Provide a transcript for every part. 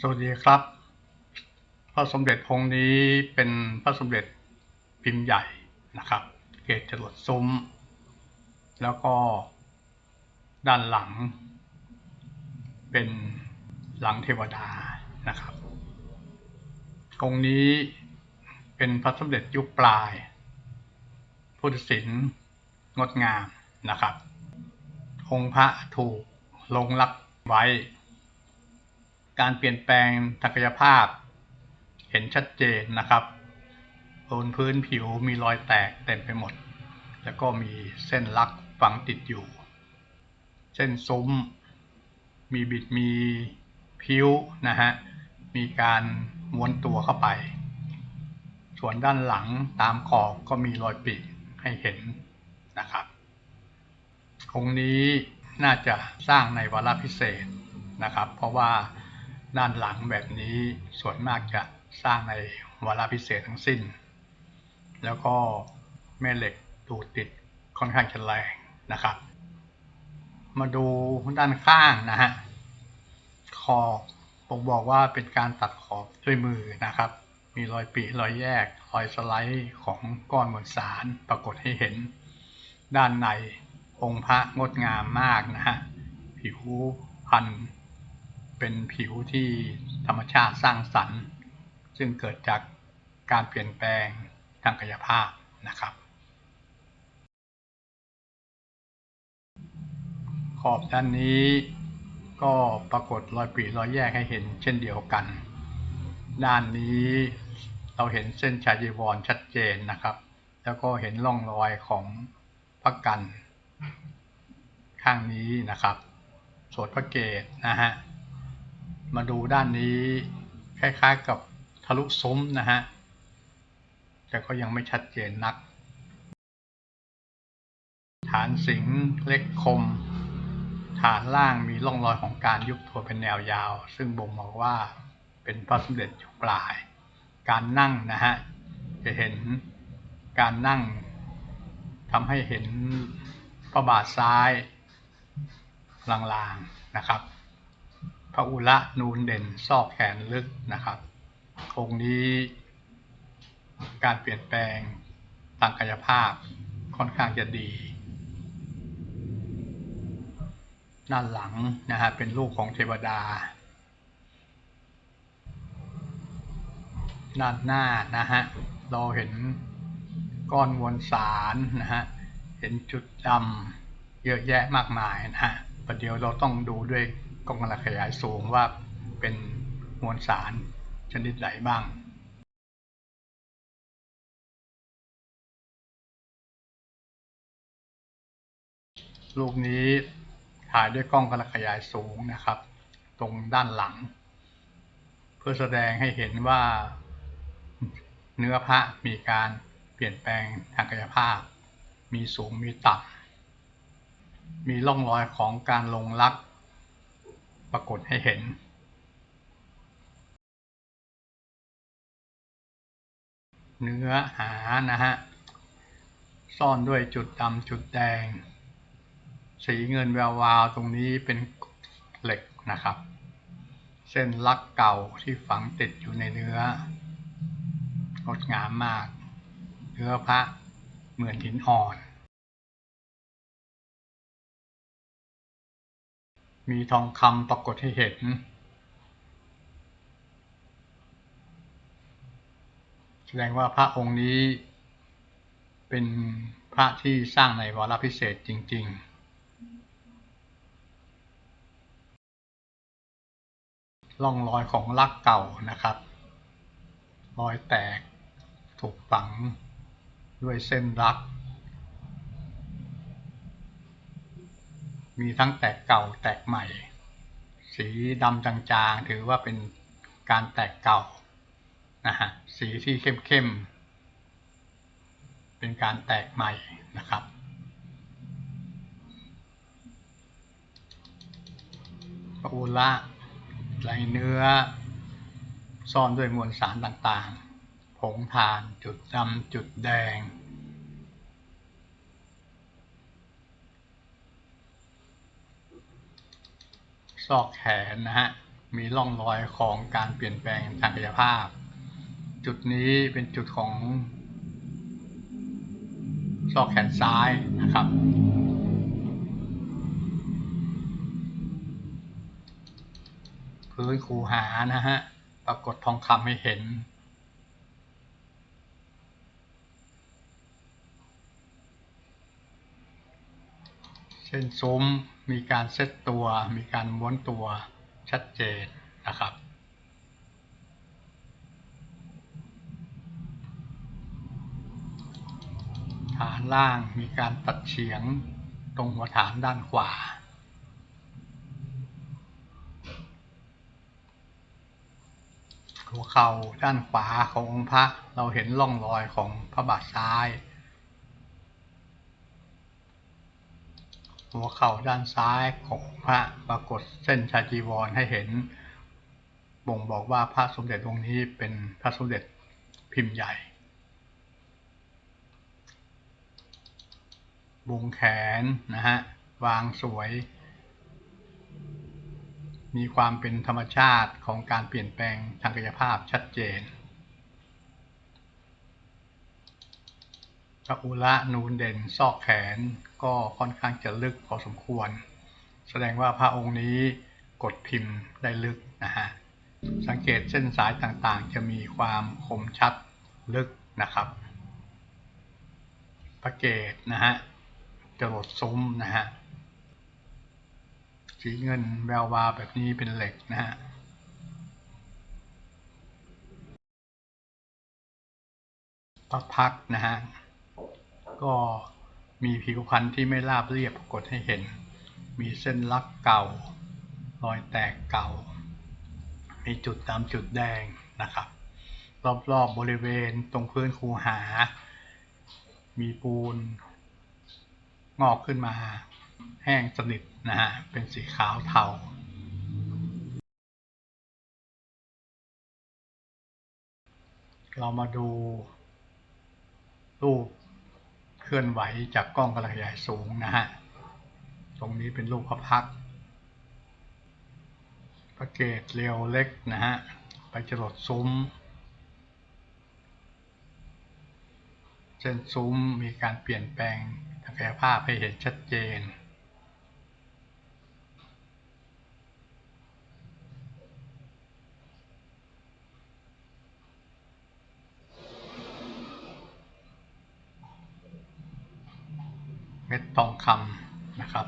สวัสดีครับ พระสมเด็จองค์นี้เป็นพระสมเด็จพิมพ์ใหญ่นะครับ เกศจรวดซุ้ม แล้วก็ด้านหลัง เป็นหลังเทวดานะครับองค์นี้เป็นพระสมเด็จยุคปลาย พุทธศิลป์งดงามนะครับ องค์พระถูกลงรักไว้ การเปลี่ยนแปลงทางกายภาพ เห็นชัดเจนนะครับบนพื้นผิวมีรอยแตกเต็มไปหมด แล้วก็มีเส้นลักฝังติดอยู่ เส้นซุ้ม มีบิดมีพิ้วนะฮะ มีการม้วนตัวเข้าไป ส่วนด้านหลังตามขอบก็มีรอยปริให้เห็นนะครับองค์นี้น่าจะสร้างในวาระพิเศษนะครับ เพราะว่า ด้านหลังแบบนี้ส่วนมากจะสร้างในวาระพิเศษทั้งสิ้น แล้วก็แม่เหล็กดูดติดค่อนข้างจะแรงนะครับ มาดูด้านข้างนะฮะขอบผมบอกว่าเป็นการตัดขอบด้วยมือนะครับ มีรอยปริรอยแยก รอยสไลด์ของก้อนมวลสารปรากฏให้เห็น ด้านในองค์พระงดงามมากนะฮะผิวพันธ เป็นผิวที่ธรรมชาติสร้างสรรค์ ซึ่งเกิดจากการเปลี่ยนแปลงทางกายภาพนะครับ ขอบด้านนี้ก็ปรากฏรอยปริรอยแยกให้เห็นเช่นเดียวกัน ด้านนี้เราเห็นเส้นชายจีวรชัดเจนนะครับ แล้วก็เห็นร่องรอยของพระกัน ข้างนี้นะครับสวดพระเกตนะฮะ มาดูด้านนี้คล้ายๆกับทะลุซุ้มนะฮะ แต่ก็ยังไม่ชัดเจนนัก ฐานสิงเล็กคม ฐานล่างมีร่องรอยของการยุบตัวเป็นแนวยาว ซึ่งบ่งบอกว่าเป็นพระสมเด็จยุคปลาย การนั่งนะฮะ จะเห็นการนั่งทำให้เห็นพระบาทซ้ายลางๆนะครับ พระอุระนูนเด่นซอกแขนลึกนะครับองค์นี้การเปลี่ยนแปลงทางกายภาพค่อนข้างจะดี ด้านหลังนะฮะเป็นรูปของเทวดา ด้านหน้านะฮะเราเห็นก้อนมวลสารนะฮะเห็นจุดดำเยอะแยะมากมายนะฮะประเดี๋ยวเราต้องดูด้วย กล้องกำลังขยายสูงว่าเป็นมวลสารชนิดไหนบ้างรูปนี้ถ่ายด้วยกล้องกำลังขยายสูงนะครับ ตรงด้านหลัง เพื่อแสดงให้เห็นว่า เนื้อพระมีการเปลี่ยนแปลงทางกายภาพ มีสูงมีต่ำมีร่องรอยของการลงลัก ปรากฏให้เห็นเนื้อหานะฮะ ซ่อนด้วยจุดดำจุดแดง สีเงินแวววาวตรงนี้เป็นเหล็กนะครับ เส้นลักเก่าที่ฝังติดอยู่ในเนื้องดงามมาก เนื้อพระเหมือนหินอ่อน มีทองคำปรากฏให้เห็น แสดงว่าพระองค์นี้เป็นพระที่สร้างในวาระพิเศษจริงๆร่องรอยของลักเก่านะครับ รอยแตกถูกฝังด้วยเส้นรัก มีทั้งแตกเก่าแตกใหม่ สีดำจางๆถือว่าเป็นการแตกเก่านะฮะสีที่เข้มๆเป็นการแตกใหม่นะครับพระอุระไหลเนื้อ ซ่อนด้วยมวลสารต่างๆ ผงทานจุดดำจุดแดง ซอกแขนนะฮะ มีร่องรอยของการเปลี่ยนแปลงทางกายภาพ จุดนี้เป็นจุดของ ซอกแขนซ้ายนะครับพื้นคูหานะฮะ ปรากฏทองคำให้เห็นเส้นซุ้ม มีการเซตตัว มีการม้วนตัวชัดเจนนะครับ ฐานล่างมีการตัดเฉียงตรงหัวฐานด้านขวา หัวเข่าด้านขวาขององค์พระเราเห็นร่องรอยของพระบาทซ้าย หัวเข่าด้านซ้ายของพระปรากฏเส้นชาจีวรให้เห็น บ่งบอกว่าพระสมเด็จองค์นี้เป็นพระสมเด็จพิมพ์ใหญ่ วงแขนนะฮะ วางสวย มีความเป็นธรรมชาติของการเปลี่ยนแปลงทางกายภาพชัดเจน พระอุระนูนเด่นซอกแขนก็ค่อนข้างจะลึกพอสมควร แสดงว่าพระองค์นี้กดพิมพ์ได้ลึกนะฮะสังเกตเส้นสายต่างๆ จะมีความคมชัดลึกนะครับพระเกตนะฮะจรดซุ้มนะฮะสีเงินแวววาวแบบนี้เป็นเหล็กนะฮะพระพักนะฮะ ก็มีผิวพรรณที่ไม่ราบเรียบปรากฏให้เห็น มีเส้นลักเก่า รอยแตกเก่า มีจุดตามจุดแดงนะครับ รอบๆบบริเวณตรงพื้นคูหา มีปูนงอกขึ้นมา แห้งสนิทนะฮะ เป็นสีขาวเทาเรามาดูรูป เคลื่อนไหวจากกล้องกระจายสูงนะฮะ ตรงนี้เป็นรูปพระพักตร์พระเกตเรียวเล็กนะฮะ ไปจรดซุ้ม เส้นซุ้มมีการเปลี่ยนแปลงทางกายภาพให้เห็นชัดเจน เม็ด ทองคำนะครับ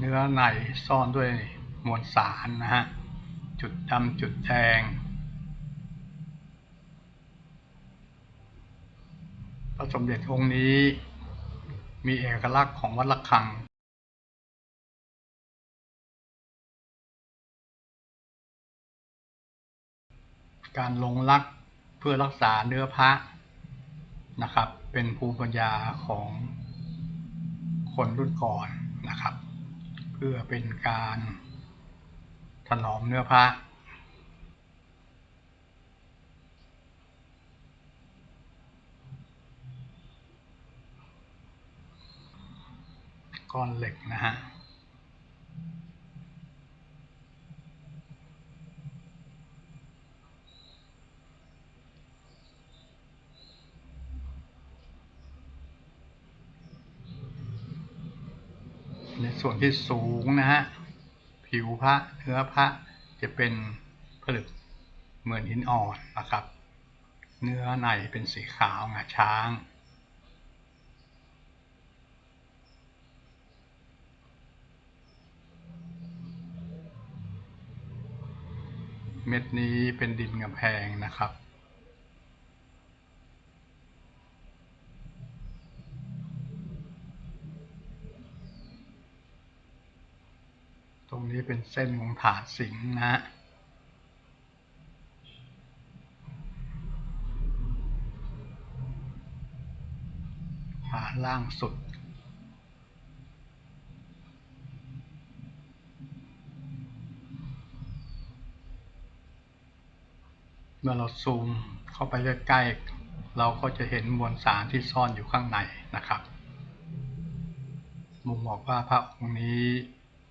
เนื้อในซ่อนด้วยมวลสารนะฮะ จุดดำจุดแดง พระ สมเด็จองค์นี้ มีเอกลักษณ์ของวัดระฆังการลงลักเพื่อรักษาเนื้อพระนะครับ เป็นภูมิปัญญาของคนรุ่นก่อนนะครับ เพื่อเป็นการถนอมเนื้อพระ ก้อนเหล็กนะฮะในส่วนที่สูงนะฮะ ผิวพระเนื้อพระจะเป็นผลึกเหมือนหินอ่อนนะครับ เนื้อในเป็นสีขาวงาช้าง เม็ดนี้เป็นดินกำแพงนะครับ ตรงนี้เป็นเส้นของถาดสิงนะฮะถาล่างสุด เมื่อเราซูมเข้าไปใกล้ๆ เราก็จะเห็นมวลสารที่ซ่อนอยู่ข้างในนะครับ มุมบอกว่าพระองค์นี้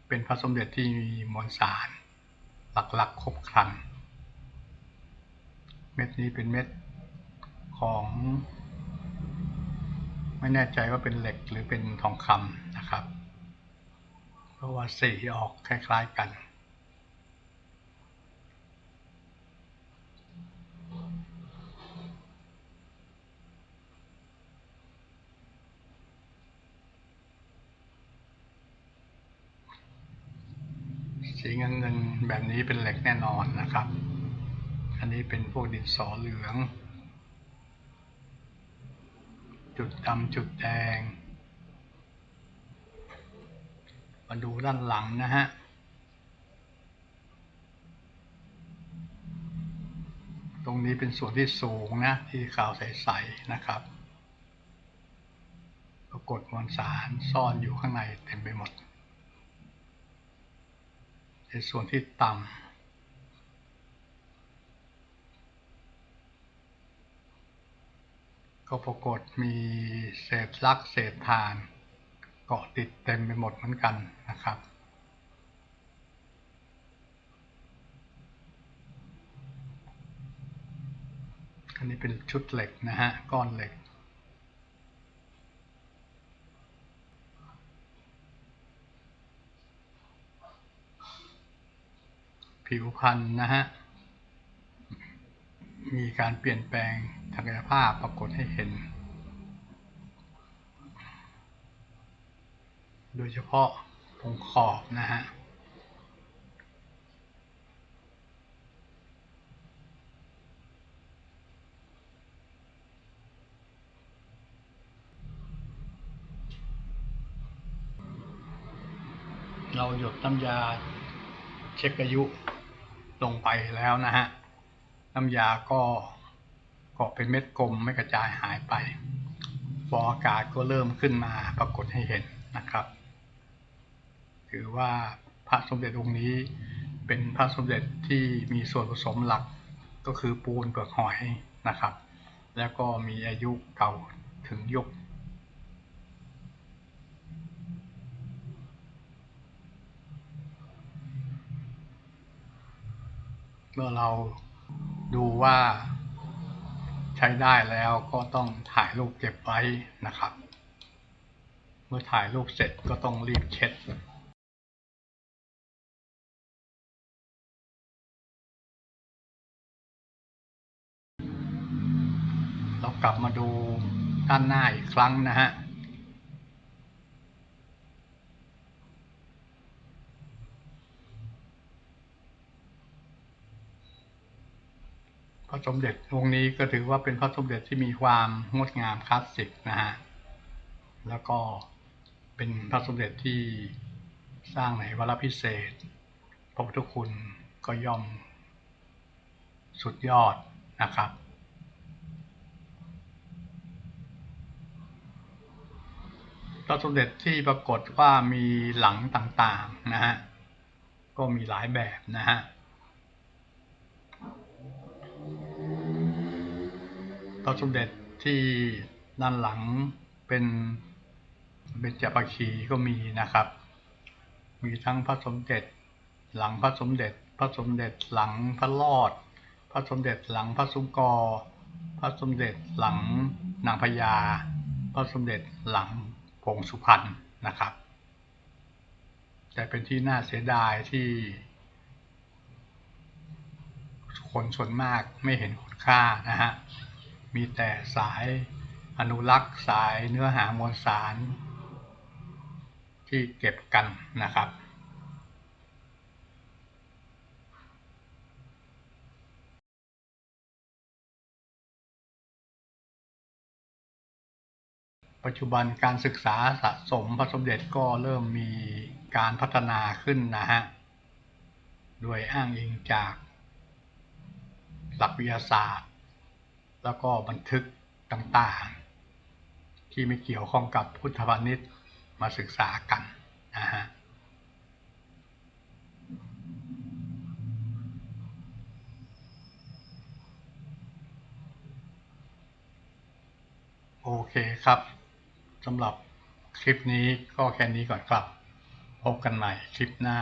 เป็นพระสมเด็จที่มีมวลสารหลักๆครบครัน เม็ดนี้เป็นเม็ดของ ไม่แน่ใจว่าเป็นเหล็กหรือเป็นทองคำนะครับ เพราะว่าสีออกคล้ายๆกัน สีเงินเงินๆแบบ แน่นอนนะครับ อันนี้เป็นพวกดินสอเหลือง จุดดำจุดแดง มาดูด้านหลังนะฮะตรงนี้เป็นส่วนที่สูงนะ ที่ขาวใสๆนะครับ ปรากฏมวลสารซ่อนอยู่ข้างในเต็มไปหมดในส่วนที่ต่ำ ก็ปรากฏมีเศษลักเศษฐานเกาะติดเต็มไปหมดเหมือนกันนะครับ อันนี้เป็นชุดเหล็กนะฮะ ก้อนเหล็กผิวพรรณนะฮะ มีการเปลี่ยนแปลงทางกายภาพปรากฏให้เห็น โดยเฉพาะตรงขอบนะฮะเราหยดน้ำยาเช็คอายุลงไปแล้วนะฮะ น้ำยาก็เกาะเป็นเม็ดกลมไม่กระจายหายไป ฟองอากาศก็เริ่มขึ้นมาปรากฏให้เห็นนะครับ ถือว่าพระสมเด็จองค์นี้เป็นพระสมเด็จที่มีส่วนผสมหลักก็คือปูนเปลือกหอยนะครับ แล้วก็มีอายุเก่าถึงยุคเมื่อเรา ดูว่าใช้ได้แล้วก็ต้องถ่ายรูปเก็บไว้นะครับ เมื่อถ่ายรูปเสร็จก็ต้องรีบเช็ดเรากลับมาดูด้านหน้าอีกครั้งนะฮะ พระสมเด็จองค์นี้ก็ถือว่าเป็นพระสมเด็จที่มีความงดงามคลาสสิกนะฮะ แล้วก็เป็นพระสมเด็จที่สร้างในวาระพิเศษ พระพุทธคุณก็ย่อมสุดยอดนะครับพระสมเด็จที่ปรากฏว่ามีหลังต่างๆนะฮะ ก็มีหลายแบบนะฮะ พ ระสมเด็จที่ด้านหลังเป็นเบญจปักขีก็มีนะครับ มีทั้งพระสมเด็จหลังพระสมเด็จ พระสมเด็จหลังพระรอด พระสมเด็จหลังพระสุกรพระสมเด็จหลังนางพญา พระสมเด็จหลังผงสุพรรณนะครับ แต่เป็นที่น่าเสียดายที่ คนส่วนมากไม่เห็นคุณค่านะฮะ มีแต่สายอนุรักษ์สายเนื้อหามวลสาร ที่เก็บกันนะครับ ปัจจุบันการศึกษาสะสมพระสมเด็จก็เริ่มมีการพัฒนาขึ้นนะฮะ โดยอ้างอิงจากหลักวิทยาศาสตร์ แล้วก็บันทึกต่างๆ ที่ไม่เกี่ยวข้องกับพุทธพาณิชย์มาศึกษากันนะฮะโอเคครับสำหรับคลิปนี้ก็แค่นี้ก่อนครับ พบกันใหม่คลิปหน้า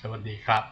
สวัสดีครับ